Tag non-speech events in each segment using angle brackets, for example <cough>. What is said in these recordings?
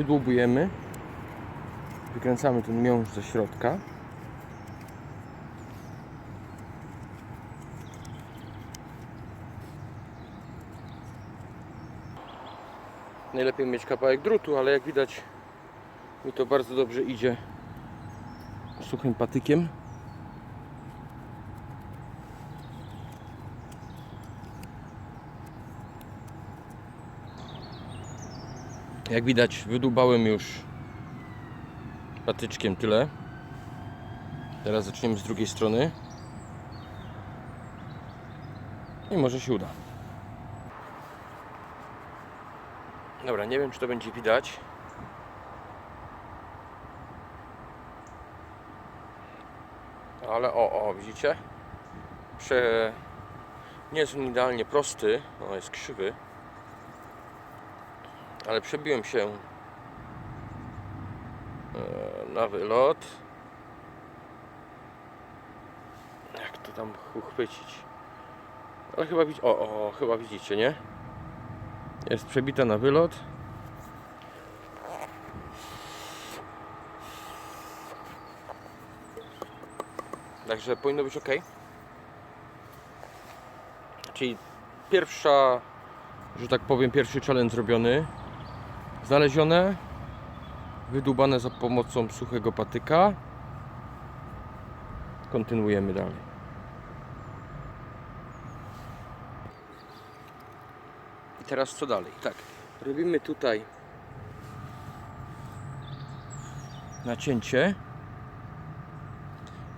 wydłubujemy. Wykręcamy ten miąższ ze środka. Najlepiej mieć kawałek drutu, ale jak widać mi to bardzo dobrze idzie suchym patykiem. Jak widać, wydłubałem już patyczkiem tyle. Teraz zaczniemy z drugiej strony. I może się uda. Dobra, nie wiem czy to będzie widać. Ale o, o, widzicie? Prze... Nie jest on idealnie prosty, on jest krzywy. Ale przebiłem się e, na wylot. Jak to tam uchwycić? Ale chyba widzicie, o, o, chyba widzicie, nie? Jest przebita na wylot. Także powinno być ok. Czyli pierwsza, że tak powiem, pierwszy challenge zrobiony. Znalezione, wydłubane za pomocą suchego patyka. Kontynuujemy dalej. I teraz co dalej? Tak, robimy tutaj nacięcie,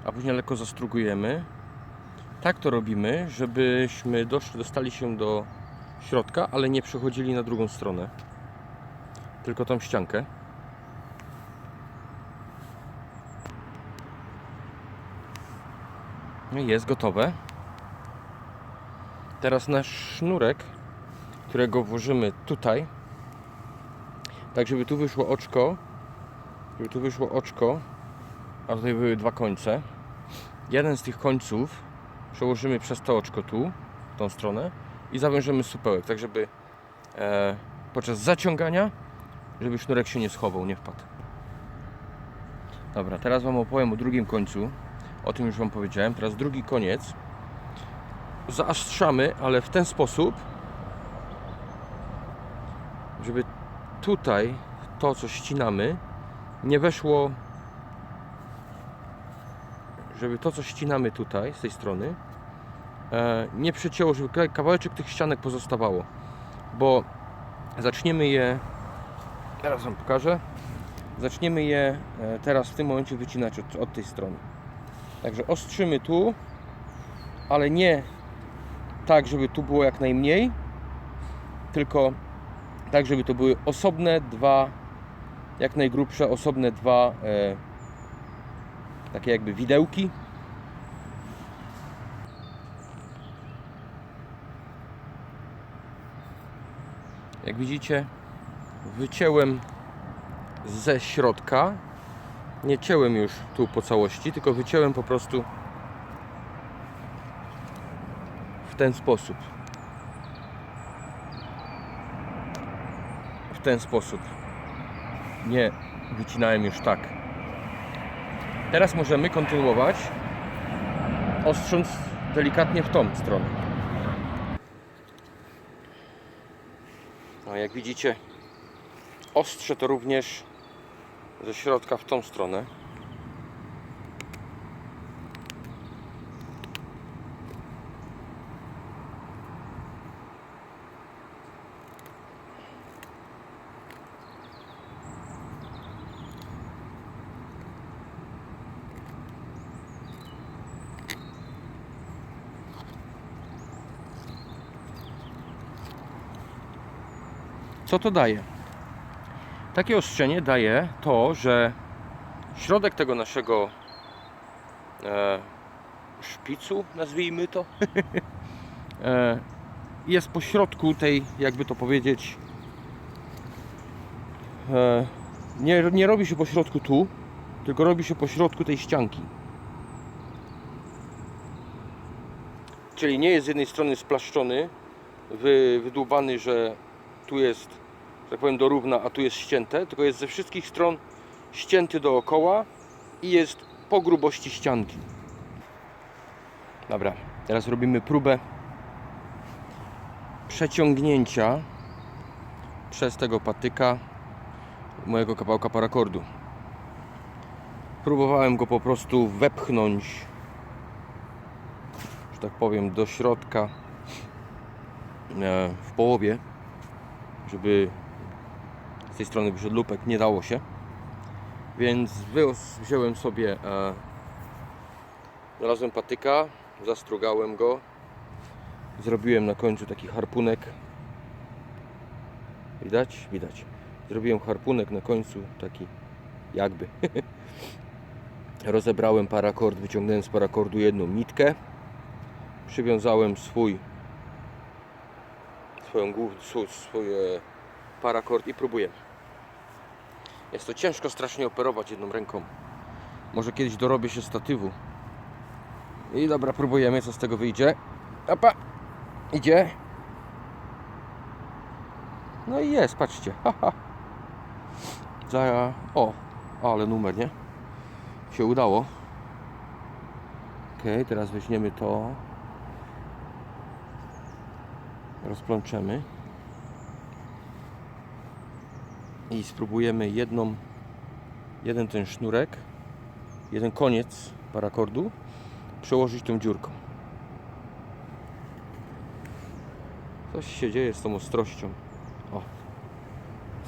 a później lekko zastrugujemy. Tak to robimy, żebyśmy doszli, dostali się do środka, ale nie przechodzili na drugą stronę. Tylko tą ściankę. No jest gotowe. Teraz nasz sznurek, którego włożymy tutaj, tak żeby tu wyszło oczko, żeby tu wyszło oczko, a tutaj były dwa końce. Jeden z tych końców przełożymy przez to oczko tu, w tą stronę i zawężymy supełek, tak żeby e, podczas zaciągania, żeby sznurek się nie schował, nie wpadł. Dobra, teraz Wam opowiem o drugim końcu. O tym już Wam powiedziałem. Teraz drugi koniec. Zaostrzamy, ale w ten sposób, żeby tutaj to, co ścinamy, nie weszło żeby to, co ścinamy tutaj, z tej strony, e, nie przecięło, żeby ka- kawałeczek tych ścianek pozostawało. Bo zaczniemy je, teraz Wam pokażę, zaczniemy je e, teraz w tym momencie wycinać od, od tej strony. Także ostrzymy tu, ale nie tak, żeby tu było jak najmniej, tylko tak, żeby to były osobne dwa, jak najgrubsze, osobne dwa e, takie jakby widełki. Jak widzicie, wycięłem ze środka. Nie cięłem już tu po całości, tylko wycięłem po prostu w ten sposób. W ten sposób. Nie wycinałem już tak. Teraz możemy kontynuować ostrząc delikatnie w tą stronę. No jak widzicie ostrze to również ze środka w tą stronę. Co to daje? Takie ostrzenie daje to, że środek tego naszego e, szpicu, nazwijmy to, <laughs> e, jest po środku tej, jakby to powiedzieć, e, nie, nie robi się po środku tu, tylko robi się po środku tej ścianki. Czyli nie jest z jednej strony splaszczony, wy, wydłubany, że tu jest tak powiem do równa, a tu jest ścięte, tylko jest ze wszystkich stron ścięty dookoła i jest po grubości ścianki. Dobra, teraz robimy próbę przeciągnięcia przez tego patyka mojego kawałka parakordu. Próbowałem go po prostu wepchnąć, że tak powiem, do środka e, w połowie, żeby z tej strony wyszedł lupek, nie dało się. Więc wziąłem sobie, e, znalazłem patyka, zastrugałem go, zrobiłem na końcu taki harpunek. Widać? Widać. Zrobiłem harpunek na końcu, taki jakby. <laughs> Rozebrałem parakord, wyciągnąłem z parakordu jedną nitkę. Przywiązałem swój swoją głów, swój, swój e, parakord i próbujemy. Jest to ciężko strasznie operować jedną ręką. Może kiedyś dorobię się statywu. I dobra, próbujemy, co z tego wyjdzie. Opa! Idzie. No i jest, patrzcie. Haha. Za... O, ale numer, nie? Się udało. Ok, teraz weźmiemy to. Rozplączemy. I spróbujemy jedną, jeden ten sznurek, jeden koniec parakordu przełożyć tą dziurką. Coś się dzieje z tą ostrością. O.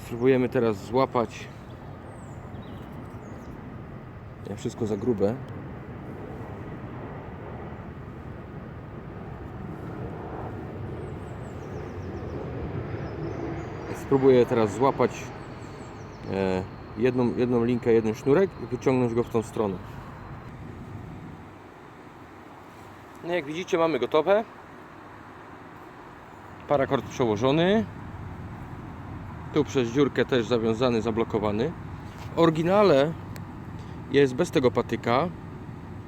Spróbujemy teraz złapać. Nie wszystko za grube. Spróbuję teraz złapać jedną, jedną linkę, jeden sznurek i wyciągnąć go w tą stronę. No jak widzicie mamy gotowe. Parakord przełożony. Tu przez dziurkę też zawiązany, zablokowany. W oryginale jest bez tego patyka,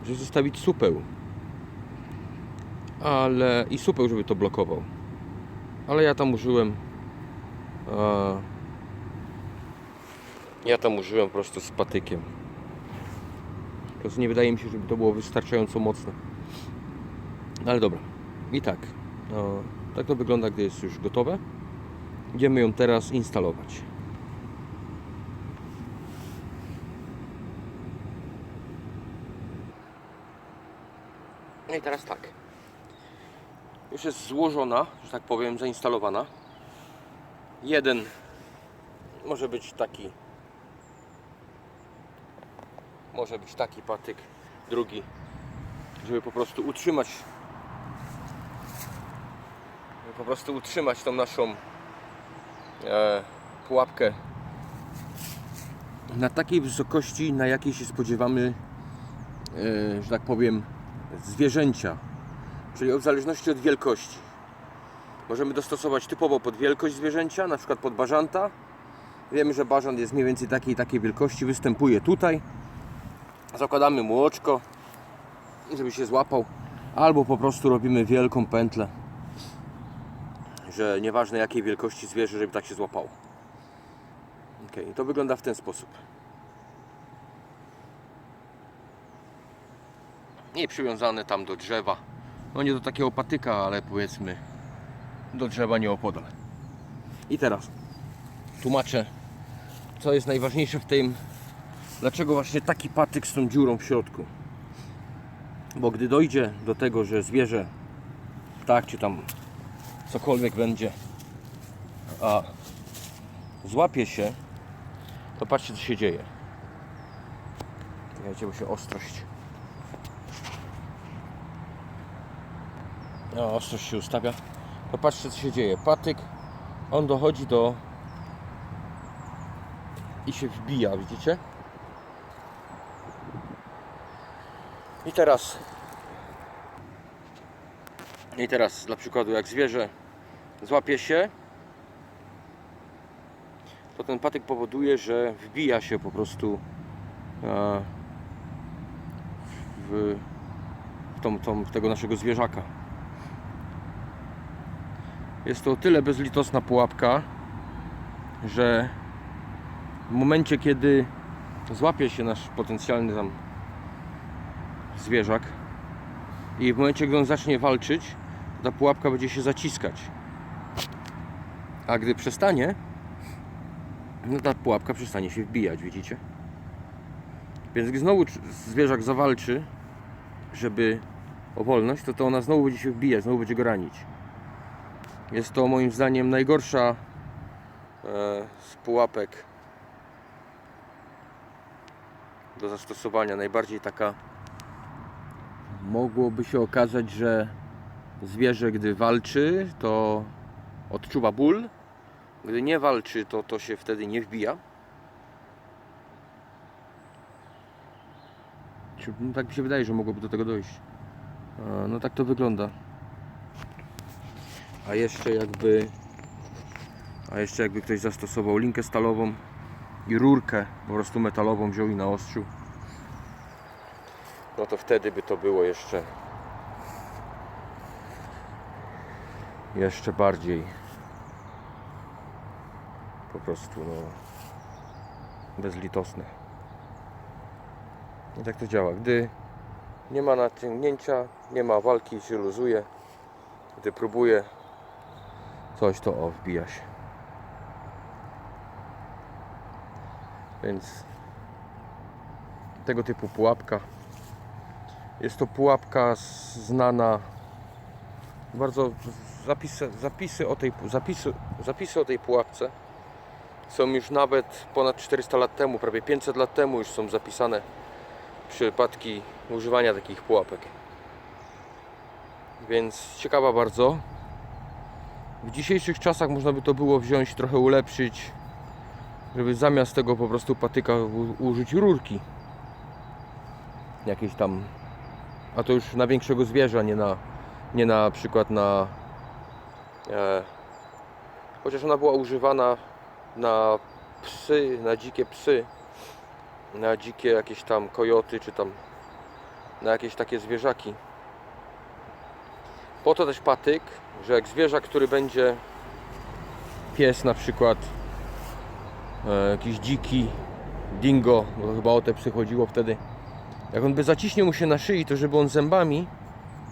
żeby zostawić supeł. Ale i supeł, żeby to blokował. Ale ja tam użyłem e, ja tam użyłem po prostu z patykiem. Po prostu nie wydaje mi się, żeby to było wystarczająco mocne. No ale dobra. I tak. No, tak to wygląda, gdy jest już gotowe. Idziemy ją teraz instalować. No i teraz tak. Już jest złożona, że tak powiem, zainstalowana. Jeden może być taki może być taki patyk, drugi, żeby po prostu utrzymać po prostu utrzymać tą naszą e, pułapkę na takiej wysokości, na jakiej się spodziewamy, e, że tak powiem, zwierzęcia. Czyli w zależności od wielkości. Możemy dostosować typowo pod wielkość zwierzęcia, na przykład pod bażanta. Wiemy, że bażant jest mniej więcej takiej takiej wielkości, występuje tutaj. Zakładamy mu oczko, żeby się złapał, albo po prostu robimy wielką pętlę, że nieważne jakiej wielkości zwierzę, żeby tak się złapało. Ok, to wygląda w ten sposób. I przywiązane tam do drzewa. No nie do takiego patyka, ale powiedzmy do drzewa nieopodal. I teraz tłumaczę, co jest najważniejsze w tym, dlaczego właśnie taki patyk z tą dziurą w środku. Bo gdy dojdzie do tego, że zwierzę, ptak czy tam cokolwiek będzie, a złapie się, to patrzcie co się dzieje. Czekajcie, bo się ostrość. No, ostrość się ustawia. To patrzcie co się dzieje. Patyk, on dochodzi do i się wbija, widzicie? I teraz i teraz dla przykładu jak zwierzę złapie się to ten patyk powoduje, że wbija się po prostu e, w, w, tą, tą, w tego naszego zwierzaka. Jest to o tyle bezlitosna pułapka, że w momencie, kiedy złapie się nasz potencjalny tam zwierzak i w momencie, gdy on zacznie walczyć, ta pułapka będzie się zaciskać. A gdy przestanie, no ta pułapka przestanie się wbijać, widzicie? Więc gdy znowu zwierzak zawalczy, żeby o wolność, to to ona znowu będzie się wbijać, znowu będzie go ranić. Jest to moim zdaniem najgorsza e, z pułapek do zastosowania. Najbardziej taka mogłoby się okazać, że zwierzę gdy walczy, to odczuwa ból. Gdy nie walczy, to to się wtedy nie wbija. No Tak mi się wydaje, że mogłoby do tego dojść. No tak to wygląda. A jeszcze jakby a jeszcze jakby ktoś zastosował linkę stalową i rurkę po prostu metalową wziął i naostrzył no to wtedy by to było jeszcze jeszcze bardziej po prostu no bezlitosne. I tak to działa. Gdy nie ma naciągnięcia nie ma walki się luzuje gdy próbuje coś to o wbija się. Więc tego typu pułapka jest to pułapka znana bardzo zapisy, zapisy, o tej, zapisy, zapisy o tej pułapce są już nawet ponad 400 lat temu, prawie 500 lat temu już są zapisane przypadki używania takich pułapek. Więc ciekawa bardzo. W dzisiejszych czasach można by to było wziąć, trochę ulepszyć, żeby zamiast tego po prostu patyka użyć rurki. Jakieś tam a to już na większego zwierza, nie na, nie na przykład na. E, chociaż ona była używana na psy, na dzikie psy, na dzikie jakieś tam kojoty, czy tam na jakieś takie zwierzaki. Po to też patyk, że jak zwierzak, który będzie pies na przykład, e, jakiś dziki, dingo, bo chyba o te psy chodziło wtedy, jak on by zaciśnie mu się na szyi, to żeby on zębami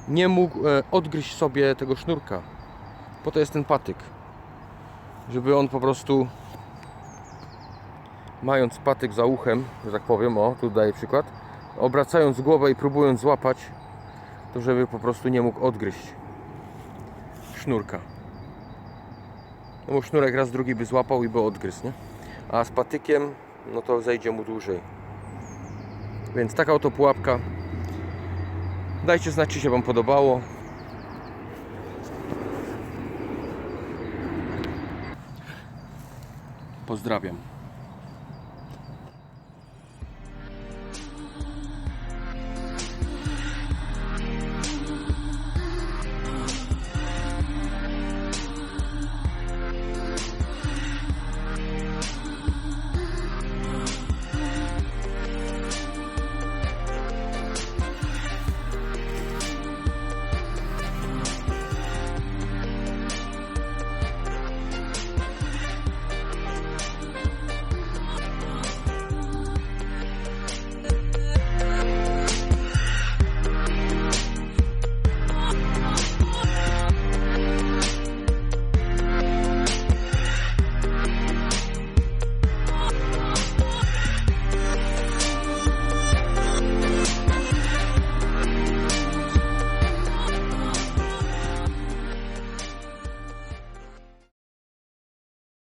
nie mógł e, odgryźć sobie tego sznurka. Po to jest ten patyk. Żeby on po prostu mając patyk za uchem, że tak powiem, o, tu daję przykład, obracając głowę i próbując złapać, to żeby po prostu nie mógł odgryźć sznurka. No bo sznurek raz drugi by złapał i by odgryzł, nie? A z patykiem, no to zejdzie mu dłużej. Więc taka oto pułapka. Dajcie znać, czy się Wam podobało. Pozdrawiam.